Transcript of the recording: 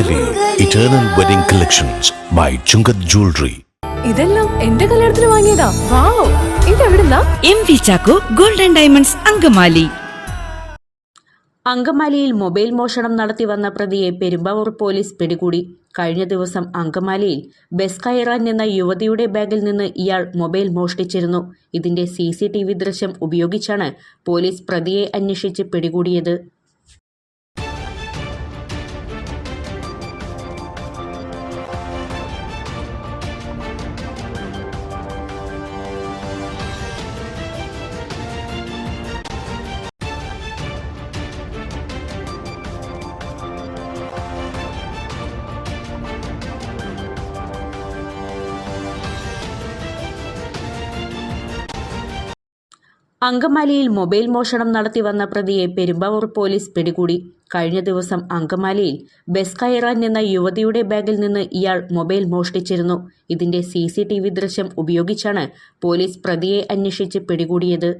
Angamaly eternal wedding collections by Chungath jewellery ഇതെല്ലാം എന്റെ കല്യാണത്തിന് വാങ്ങിയതാ. Wow ഇതെവിടുന്നാ? M V Chacko golden diamonds Angamaly. അങ്കമാലിയിൽ മൊബൈൽ മോഷണം നടത്തി വന്ന പ്രതിയെ പെരുമ്പാവൂർ പോലീസ് പിടികൂടി. കഴിഞ്ഞ ദിവസം അങ്കമാലിയിൽ ബസ് കയറാൻ നിന്ന യുവതിയുടെ ബാഗിൽ നിന്ന് ഇയാൾ മൊബൈൽ മോഷ്ടിച്ചിരുന്നു. ഇതിന്റെ സി സി ടി വി ദൃശ്യം ഉപയോഗിച്ചാണ് പോലീസ് പ്രതിയെ അന്വേഷിച്ച് പിടികൂടിയത്. അങ്കമാലിയിൽ മൊബൈൽ മോഷണം നടത്തി വന്ന പ്രതിയെ പെരുമ്പാവൂർ പോലീസ് പിടികൂടി. കഴിഞ്ഞ ദിവസം അങ്കമാലിയിൽ ബസ് കയറാൻ നിന്ന യുവതിയുടെ ബാഗിൽ നിന്ന് ഇയാൾ മൊബൈൽ മോഷ്ടിച്ചിരുന്നു. ഇതിന്റെ സി ദൃശ്യം ഉപയോഗിച്ചാണ് പോലീസ് പ്രതിയെ അന്വേഷിച്ച് പിടികൂടിയത്.